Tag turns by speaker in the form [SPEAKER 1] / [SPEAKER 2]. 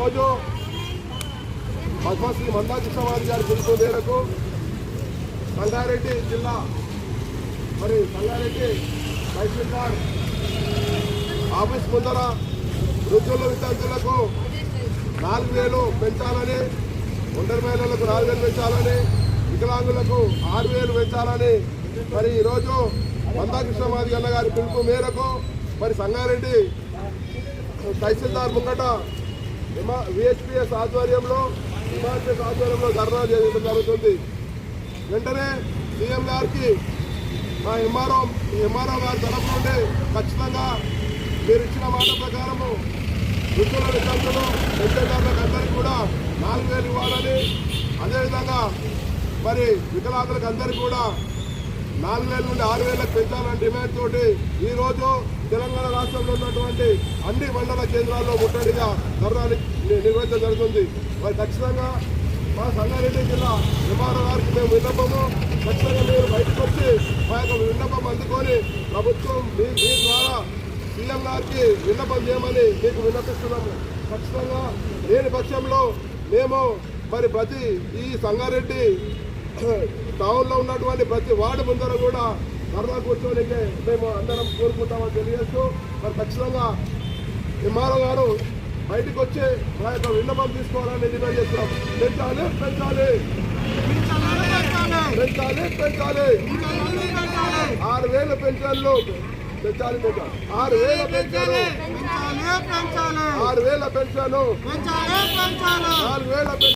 [SPEAKER 1] రోజు పద్మశ్రీ మందాకృష్ణవారి గారి పిలుపు మేరకు సంగారెడ్డి జిల్లా మరి సంగారెడ్డి తహసీల్దార్ ఆఫీస్ ముందర వృద్ధుల విద్యార్థులకు నాలుగు వేలు పెంచాలని ఒంటరి మహిళలకు నాలుగు వేలు పెంచాలని వికలాంగులకు ఆరు వేలు పెంచాలని మరి ఈరోజు మందాకృష్ణమాది అన్న గారి పిలుపు మేరకు మరి సంగారెడ్డి తహసీల్దార్ ముంగట విహెచ్పిఎస్ ఆధ్వర్యంలో హిమాచల్ ఆధ్వర్యంలో ధర్నా చేయడం జరుగుతుంది. వెంటనే సీఎం గారికి మా ఎంఆర్ఓ ఎంఆర్ఓ గారి తరపు నుండి ఖచ్చితంగా మీరు ఇచ్చిన మాట ప్రకారము వృద్ధుల విద్యార్థులు పెద్దదారులకు అందరికీ కూడా నాలుగు వేలు ఇవ్వాలని అదేవిధంగా మరి వికలాంగులకు అందరికీ కూడా నాలుగు వేల నుండి ఆరు వేలకు పెంచాలని డిమాండ్ తోటి ఈ రోజు తెలంగాణ రాష్ట్రంలో ఉన్నటువంటి అన్ని మండల కేంద్రాల్లో ముట్టడిగా ధర్నాన్ని నిర్వహించడం జరుగుతుంది. మరి ఖచ్చితంగా మా సంగారెడ్డి జిల్లా ఎంఆర్ఓ గారికి మేము విన్నపము. ఖచ్చితంగా మీరు బయటకు వచ్చి మా యొక్క విన్నపం అందుకొని ప్రభుత్వం మీ మీ ద్వారా సీఎం గారికి విన్నపం చేయమని మీకు విన్నపిస్తున్నాము. ఖచ్చితంగా లేని పక్షంలో మేము మరి ప్రతి ఈ సంగారెడ్డి టౌన్లో ఉన్నటువంటి ప్రతి వార్డు ముందర కూడా ధర్నా కూర్చోనికే మేము అందరం కోరుకుంటామని తెలియజేస్తూ మరి ఖచ్చితంగా ఎంఆర్ఓ గారు బయటకు వచ్చి మా యొక్క విన్నపం తీసుకోవాలని డిమాండ్ చేస్తున్నాం. పెంచాలి పెంచాలి. పెంచాలి పెంచాలి. ఆరు వేల పెన్షన్లు పెంచాలి పెంచాలి. ఆరు వేల పెన్షన్
[SPEAKER 2] పెంచాలి.
[SPEAKER 1] ఆరు వేల పెన్షన్
[SPEAKER 2] పెంచాలి.
[SPEAKER 1] నాలుగు వేల పెన్షన్